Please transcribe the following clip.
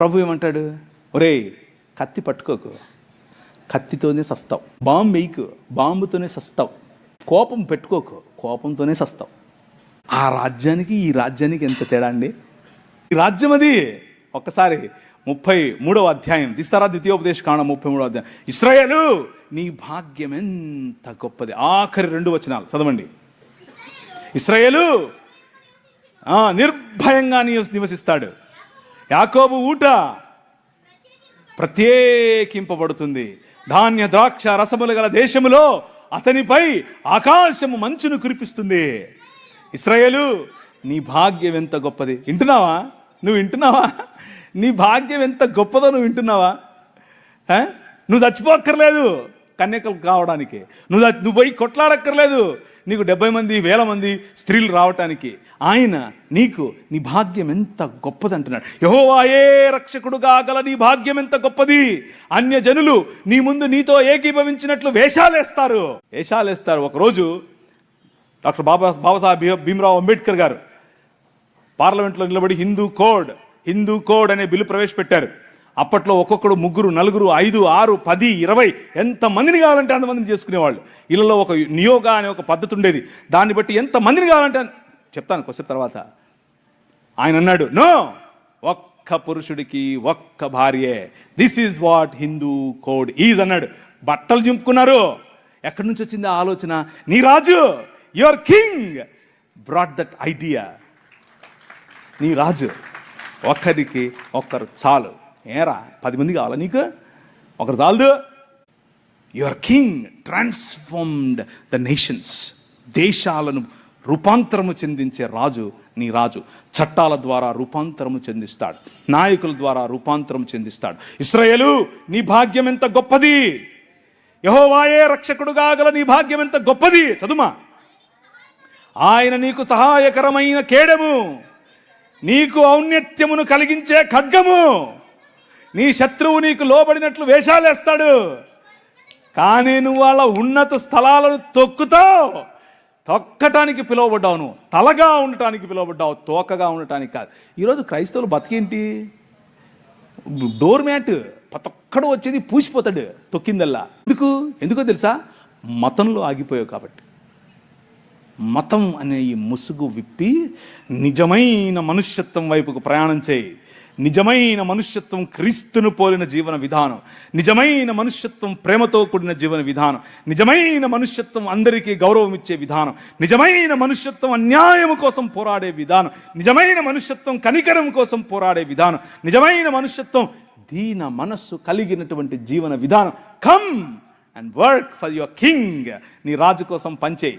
ప్రభు ఏమంటాడు? ఒరేయ్ కత్తి పట్టుకోకు. కత్తితోనే సస్తావు. బాంబు వేయకు. బాంబుతోనే సస్తావు. కోపం పెట్టుకోకు. కోపంతోనే సస్తావు. ఆ రాజ్యానికి ఈ రాజ్యానికి ఎంత తేడా అండి? ఈ రాజ్యం అది. ఒక్కసారి ముప్పై మూడవ అధ్యాయం. తీస్తారా ద్వితీయోపదేశ కాణ ముప్పై మూడవ అధ్యాయం? ఇస్రాయేలు నీ భాగ్యం ఎంత గొప్పది. ఆఖరి రెండు వచనాలు. చదవండి. ఇస్రాయేలు నిర్భయంగా నివసిస్తాడు. యాకోబు ఊట ప్రత్యేకింపబడుతుంది. ధాన్య ద్రాక్ష రసములు గల దేశములో అతనిపై ఆకాశము మంచును కురిపిస్తుంది. ఇస్రాయేలు నీ భాగ్యం ఎంత గొప్పది. వింటున్నావా? నువ్వు వింటున్నావా? నీ భాగ్యం ఎంత గొప్పదో నువ్వు వింటున్నావా? నువ్వు చచ్చిపోక్కర్లేదు. కన్యకలు కావడానికి. నువ్వు నువ్వు పోయి కొట్లాడక్కర్లేదు. నీకు డెబ్బై మంది వేల మంది స్త్రీలు రావటానికి. ఆయన నీకు నీ భాగ్యం ఎంత గొప్పది అంటున్నాడు యహోవాయే రక్షకుడుగా గల నీ భాగ్యం ఎంత గొప్పది. అన్య జనులు నీ ముందు నీతో ఏకీభవించినట్లు వేషాలేస్తారు. వేషాలేస్తారు. ఒకరోజు డాక్టర్ బాబా బాబాసాహెబ్ భీమరావు అంబేద్కర్ గారు పార్లమెంట్లో నిలబడి హిందూ కోడ్ హిందూ కోడ్ అనే బిల్లు ప్రవేశపెట్టారు. అప్పట్లో ఒక్కొక్కడు ముగ్గురు నలుగురు ఐదు ఆరు పది ఇరవై ఎంత మందిని కావాలంటే అంతమందిని చేసుకునేవాళ్ళు. ఇళ్ళలో ఒక నియోగ అనే ఒక పద్ధతి ఉండేది. దాన్ని బట్టి ఎంత మందిని కావాలంటే చెప్తాను కొద్దిసేపు తర్వాత. ఆయన అన్నాడు నో ఒక్క పురుషుడికి ఒక్క భార్యే. This is what Hindu code is అన్నాడు. బట్టలు చింపుకున్నారు. ఎక్కడి నుంచి వచ్చింది ఆ ఆలోచన? నీ రాజు your king brought that idea నీ రాజు ఒక్కరికి ఒక్కరు చాలు. ఏరా పది మంది కావాలా నీకు? ఒకరు చాలదు. Your king transformed the nations దేశాలను రూపాంతరము చెందించే రాజు నీ రాజు. చట్టాల ద్వారా రూపాంతరము చెందిస్తాడు. నాయకుల ద్వారా రూపాంతరం చెందిస్తాడు. ఇస్రాయేలు నీ భాగ్యం ఎంత గొప్పది? యహోవాయే రక్షకుడుగా గల నీ భాగ్యం ఎంత గొప్పది? చదుమా ఆయన నీకు సహాయకరమైన కేడము. నీకు ఔన్నత్యమును కలిగించే ఖడ్గము. నీ శత్రువు నీకు లోబడినట్లు వేషాలేస్తాడు. కానీ నువ్వు వాళ్ళ ఉన్నత స్థలాలను తొక్కుతావు. తొక్కటానికి పిలువబడ్డావు నువ్వు. తలగా ఉండటానికి పిలువబడ్డావు. తోకగా ఉండటానికి కాదు. ఈరోజు క్రైస్తవులు బతికేంటి? డోర్ మ్యాట్ ప్రతొక్కడు వచ్చేది పూసిపోతాడు తొక్కిందల్లా. ఎందుకు? ఎందుకో తెలుసా? మతంలో ఆగిపోయావు కాబట్టి. మతం అనే ఈ ముసుగు విప్పి నిజమైన మనుష్యత్వం వైపుకు ప్రయాణం చేయి. నిజమైన మనుష్యత్వం క్రీస్తును పోలిన జీవన విధానం నిజమైన మనుష్యత్వం ప్రేమతో కూడిన జీవన విధానం నిజమైన మనుష్యత్వం అందరికీ గౌరవం ఇచ్చే విధానం నిజమైన మనుష్యత్వం అన్యాయం కోసం పోరాడే విధానం నిజమైన మనుష్యత్వం కనికరం కోసం పోరాడే విధానం నిజమైన మనుష్యత్వం దీన మనస్సు కలిగినటువంటి జీవన విధానం. Come and work for your king నీ రాజు కోసం పనిచేయి.